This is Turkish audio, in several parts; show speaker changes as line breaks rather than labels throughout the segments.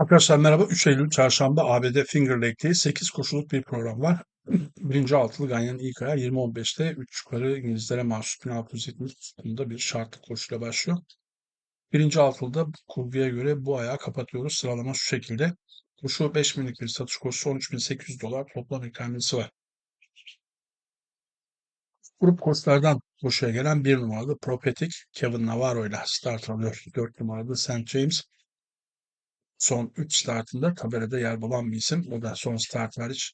Arkadaşlar merhaba. 3 Eylül Çarşamba ABD Finger Lake'teyiz. 8 koşuluk bir program var. Birinci altılı Ganyan'ın ilk ayağı 20.15'te 3 yukarı İngilizlere mahsus 1670 tutumda bir şartlı koşuyla başlıyor. Birinci altılıda kurguya göre bu ayağı kapatıyoruz. Sıralama şu şekilde. Koşu 5 binlik bir satış koşusu 13.800 dolar toplam ikramiyesi var. Grup koçlardan koşuya gelen bir numaralı Propetic Kevin Navarro ile start alıyor. 4 numaralı St. James son 3 startında tabelada yer bulan bir isim. O da son start hariç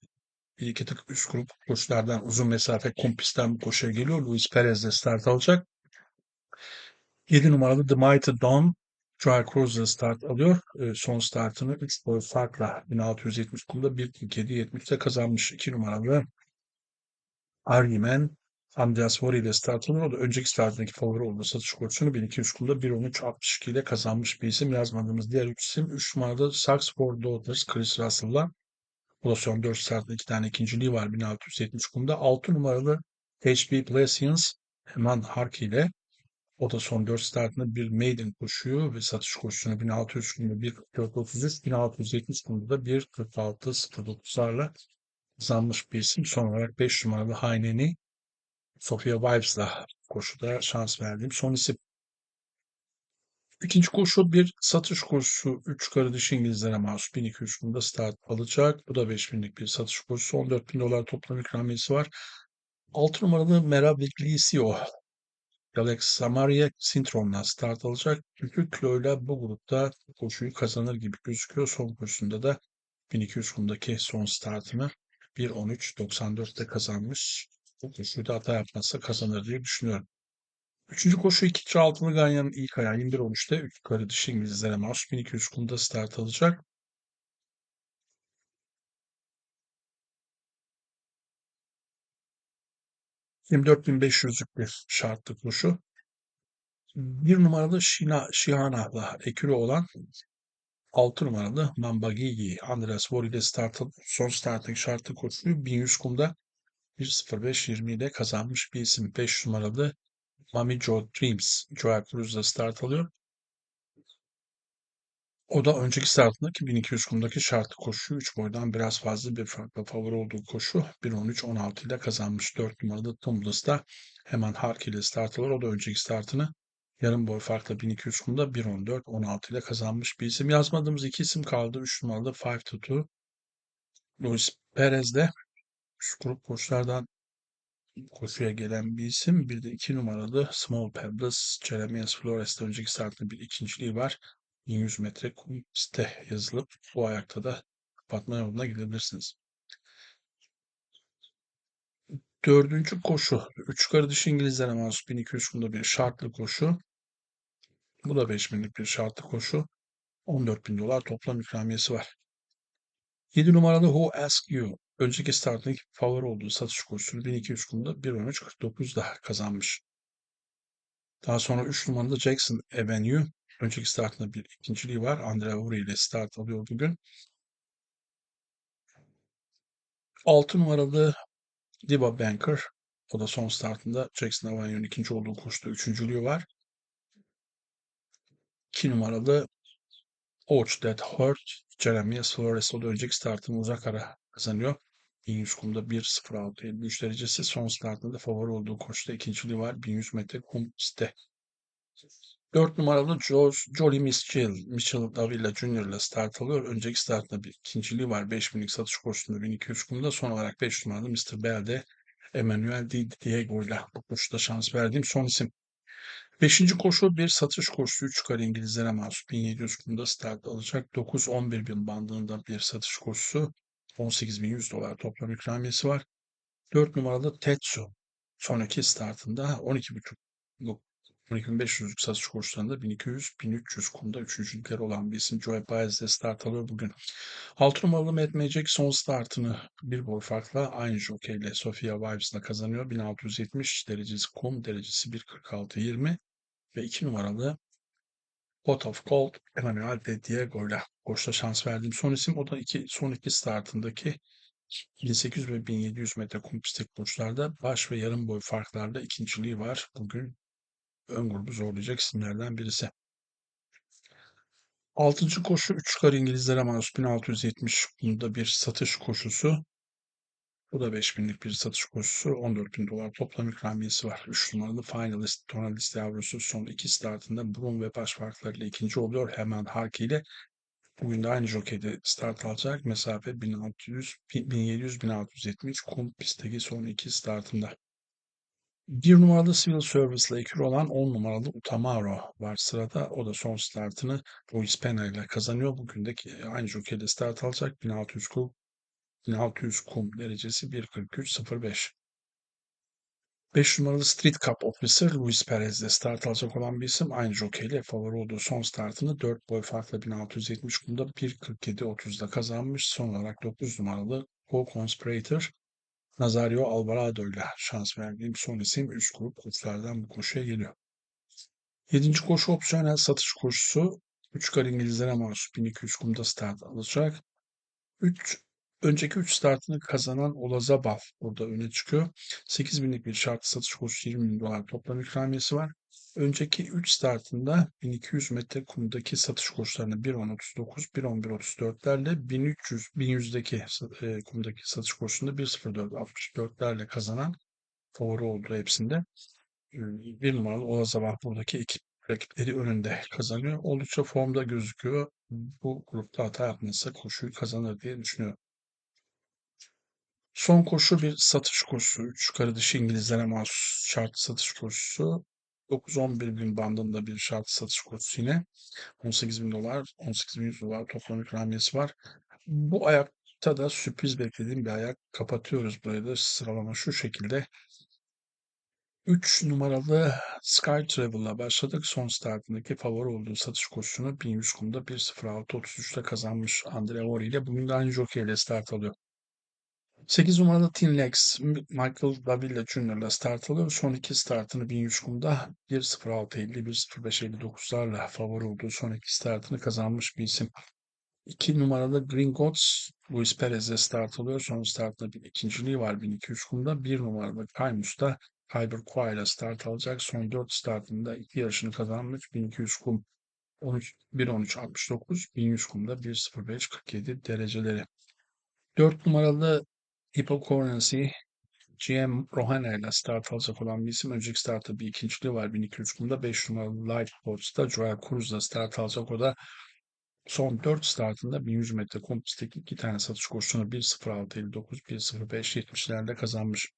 bir iki tık üst grup koşulardan uzun mesafe kompisten bu koşuya geliyor. Luis Perez de start alacak. 7 numaralı The Mighty Dawn Joel Cruz'la start alıyor. E, son startını 3 boy farkla 1670 kumda 1.47.70'de kazanmış 2 numaralı Argument Andreas Vori ile start alıyor. O da önceki startındaki favori olduğu satış koşusunu 1200 kumda 1.13.62 ile kazanmış bir isim. Yazmadığımız diğer 3 isim 3 numaralı Saks for Daughters Chris Russell'la son 4 startta 2 tane ikinciliği var 1670 kumda. 6 numaralı HB Blessings Heman Harki ile o da son 4 startında bir maiden koşuyor ve satış koşusunu 1600 kumda 1.43 1670 kumda da 1.46.09'larla kazanmış bir isim. Son olarak 5 numaralı Hayneni Sofia Vibes'la koşuda şans verdiğim son isim. İkinci koşu bir satış koşusu. 3 karı İngilizlere mahsus 1200 kumda start alacak. Bu da 5000'lik bir satış koşusu. 14 bin dolar toplam ikramiyesi var. 6 numaralı Mera Viglicio. Alex Samaria Sintron'la start alacak. Çünkü kiloyla bu grupta koşuyu kazanır gibi gözüküyor. Son koşusunda da 1200 kumdaki son startını 1.13.94'te kazanmış. Koşuyu da hata yapmazsa kazanır diye düşünüyorum. Üçüncü koşu ikinci altılı Ganyan'ın ilk ayağı 21-13'te 3 yukarı dişi İngilizlere mahsus 1200 kumda start alacak. ...24.500'lük bir şartlı koşu. Bir numaralı Şina, Şihana'la ekürü olan 6 numaralı Mambagigi Andreas Vori ile start, son startındaki şartlı koşuyu 1100 kumda 1.05.20 ile kazanmış bir isim. 5 numaralı Mami Joe Dreams Joel Cruz'la start alıyor. O da önceki startındaki 1200 kumdaki şartlı koşu 3 boydan biraz fazla bir farkla favori olduğu koşu 1.13-16 ile kazanmış. 4 numaralı Tumblus da hemen Hark ile start alır. O da önceki startını yarım boy farkla 1200 kumda 1.14-16 ile kazanmış bir isim. Yazmadığımız iki isim kaldı. 3 numaralı 5 to 2 Luis Perez de şu grup koşulardan koşuya gelen bir isim. Bir de 2 numaralı Small Pebbles Jeremias Flores'te önceki startında bir ikinciliği var. 1100 metre kum site yazılıp bu ayakta da kapatma yoluna gidebilirsiniz. Dördüncü koşu. Üç yukarı dişi İngilizlere mahsus 1200 kumda bir şartlı koşu. Bu da 5000'lik bir şartlı koşu. 14 bin dolar toplam ikramiyesi var. 7 numaralı Who Ask You. Önceki startındaki favori olduğu satış koşusunu 1200 kumda 1.13.49 daha kazanmış. Daha sonra 3 numaralı Jackson Avenue Önceki startında bir ikinciliği var. Andrea Uri ile start alıyor bugün. 6 numaralı Diba Banker. O da son startında Jackson Avenio'nun ikinci olduğu koşuda üçüncülüğü var. 2 numaralı Ouch That Hurt. Jeremias Flores o da önceki startını uzak ara kazanıyor. 1100 kumda 1.06.53 derecesi. Son startında da favori olduğu koşuda ikinciliği var. 1100 metre kum site. 4 numaralı George, Jolly Mitchell, Mitchell Davila Jr. ile start alıyor. Önceki startında bir ikinciliği var. 5000'lik satış koşusunda 1200 kumda. Son olarak 5 numaralı Mr. Bell'de Emmanuel Di Diego ile bu koşuda şans verdiğim son isim. Beşinci koşu bir satış koşusu. 3 yukarı İngilizlere mahsus 1700 kumda start alacak. 9-11 bin bandında bir satış koşusu. 18.100 dolar toplam ikramiyesi var. 4 numaralı Tetsu. Sonraki startında 12.5 12.500'lük satış koşularında 1200-1300 kumda üçüncülükleri olan bir isim Joe Baez'de start alıyor bugün. 6 numaralı Matt Magic son startını bir boy farkla aynı jockey ile Sofia Vibes'la kazanıyor. 1670 derecesi kum derecesi 1.46.20 ve 2 numaralı Pot of Gold Emmanuel de Diego ile koşta şans verdiğim son isim. O da iki, son iki startındaki 1800 ve 1700 metre kum pistik koşularda baş ve yarım boy farklarda ikinciliği var. Bugün ön grubu zorlayacak isimlerden birisi. Altıncı koşu 3 çıkar İngilizlere mahsus 1670 bunda bir satış koşusu. Bu da 5000'lik bir satış koşusu. 14.000 dolar toplam ikramiyesi var. 3 numaralı finalist Tonalist yavrusu son iki startında burun ve baş farklarıyla ikinci oluyor. Hemen Harki ile bugün de aynı jokeyde start alacak. Mesafe 1600, 1700-1670 kum pistteki son iki startında. Bir numaralı Civil Service ile ekür olan 10 numaralı Utamaro var sırada. O da son startını Luis Pena ile kazanıyor. Bugün de aynı jokeyde start alacak. 1600 kum 1600 kum derecesi 1.43.05. 5 numaralı Street Cup Officer Luis Perez'de start alacak olan bir isim. Aynı jokeyle favori olduğu son startını 4 boy farkla 1670 kumda 1.47.30'da kazanmış. Son olarak 9 numaralı Co-Conspirator Nazario Alvarado ile şans verdiğim son isim üst grup koçlardan bu koşuya geliyor. 7. koşu opsiyonel satış koşusu 3 kar İngilizlere mahsus 1200 kumda start alacak. 3 önceki 3 startını kazanan Olazabal burada öne çıkıyor. 8 binlik bir şart satış koşusu 20 bin dolar toplam ikramiyesi var. Önceki 3 startında 1200 metre kumdaki satış koşularını 1.10.39, 1.11.34'lerle 1300, 1100'deki e, kumdaki satış koşusunda 1.04.64'lerle kazanan favori oldu hepsinde. E, bir numaralı Olazabal buradaki ekip rakipleri önünde kazanıyor. Oldukça formda gözüküyor. Bu grupta hata yapmazsa koşuyu kazanır diye düşünüyorum. Son koşu bir satış koşusu. Üç dışı İngilizlere mahsus şart satış koşusu. 9-11 bin bandında bir şart satış koşusu yine. 18 bin dolar, 18 bin 100 dolar toplam ikramiyesi var. Bu ayakta da sürpriz beklediğim bir ayak. Kapatıyoruz burayı da sıralama şu şekilde. 3 numaralı Sky Travel'la başladık. Son startındaki favori olduğu satış koşusunu 1100 kumda 1.06.33'te kazanmış Andre Ori ile. Bugün de aynı jockey ile start alıyor. 8 numaralı Tin Lex Michael Davila Jr. ile start alıyor. Son iki startını 1100 kumda 1.06.50, 1.05.59'larla favori olduğu son iki startını kazanmış bir isim. 2 numaralı Green Gods Luis Perez'e start alıyor. Son startında bir ikinciliği var 1200 kumda. 1 numaralı Kaymus da Kyber ile start alacak. Son 4 startında iki yarışını kazanmış. 1200 kum 13, 1.13.69, 1100 kumda 1.05.47 dereceleri. 4 numaralı Hippocurrency GM Rohana ile start alacak olan bir isim. Önceki startta bir ikinciliği var 1200 kumda. 5 numaralı Light Sports'ta Joel Cruz'la start alacak. O da son 4 startında 1100 metre kompistteki iki tane satış koşusunu 1.06.59, 1.05.70'lerde kazanmış.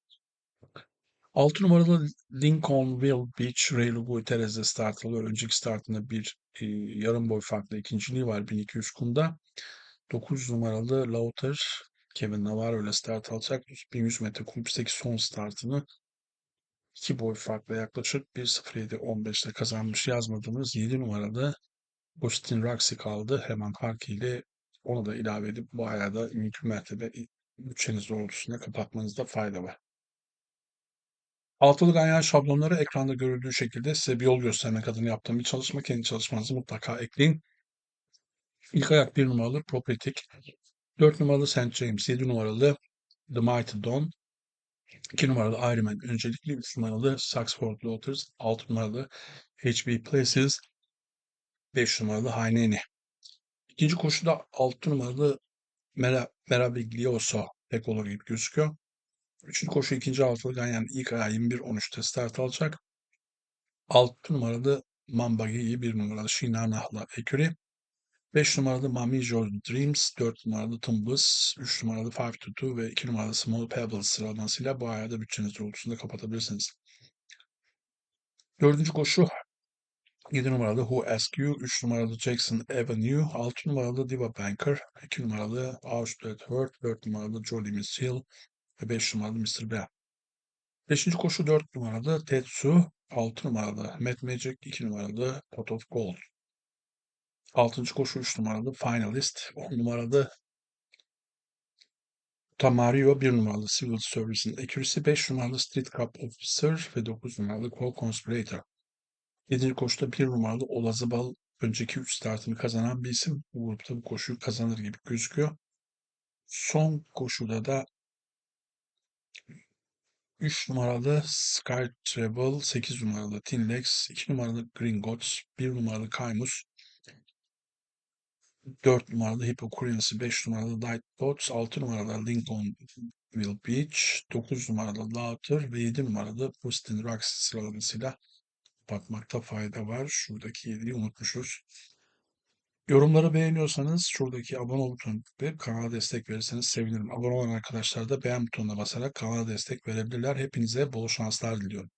6 numaralı Lincolnville Beach Raylu Guterres'de start alıyor. Önceki startında bir e, yarım boy farklı ikinciliği var 1200 kumda. 9 numaralı Lauter Kevin Navarro ile start alacak. 1100 metre kumpisteki son startını 2 boy farkla yaklaşık 1.07.15'te kazanmış yazmadığımız 7 numaralı Austin Roxy kaldı. Hemen Harki ile onu da ilave edip bu ayada mümkün mertebe bütçeniz doğrultusunda kapatmanızda fayda var. Altılı ganyan şablonları ekranda görüldüğü şekilde size bir yol göstermek adına yaptığım bir çalışma. Kendi çalışmanızı mutlaka ekleyin. İlk ayak bir numaralı Propetic, 4 numaralı St. James, 7 numaralı The Mighty Dawn, 2 numaralı Iron Man öncelikli, 3 numaralı Saxford Lotters, 6 numaralı HB Places, 5 numaralı Haineni. İkinci koşuda 6 numaralı Mera, Meraviglioso pek olur gibi gözüküyor. Üçüncü koşu ikinci altılı Ganyan ilk ayağı 21-13'te start alacak. 6 numaralı Mambagi'yi 1 numaralı Shinanah'la Eküri. 5 numaralı Mami Joy Dreams, 4 numaralı Tumbus, 3 numaralı Five to Two ve 2 numaralı Small Pebbles sıralamasıyla bu ayarda bütçeniz doğrultusunda kapatabilirsiniz. Dördüncü koşu 7 numaralı Who Ask You, 3 numaralı Jackson Avenue, 6 numaralı Diva Banker, 2 numaralı Outlet Hurt, 4 numaralı Jolly Miss Hill ve 5 numaralı Mr. Bear. 5. koşu 4 numaralı Tetsu, 6 numaralı Mad Magic, 2 numaralı Pot of Gold. 6. koşu 3 numaralı Finalist, 10 numaralı Tamario, 1 numaralı Civil Service'in Accuracy, 5 numaralı Street Cup Officer ve 9 numaralı Co-Conspirator. 7. koşuda 1 numaralı Olazabal önceki 3 startını kazanan bir isim. Bu grupta bu koşuyu kazanır gibi gözüküyor. Son koşuda da 3 numaralı Sky Travel, 8 numaralı Tinlex, 2 numaralı Green Gods, 1 numaralı Kaimus, 4 numarada Hippocracy, 5 numarada Diet Pots, 6 numarada Lincolnville Beach, 9 numarada Lauter ve 7 numarada Pustin Rocks sıralamasıyla bakmakta fayda var. Şuradaki 7'yi unutmuşuz. Yorumları beğeniyorsanız şuradaki abone ol butonuna tıklayıp kanala destek verirseniz sevinirim. Abone olan arkadaşlar da beğen butonuna basarak kanala destek verebilirler. Hepinize bol şanslar diliyorum.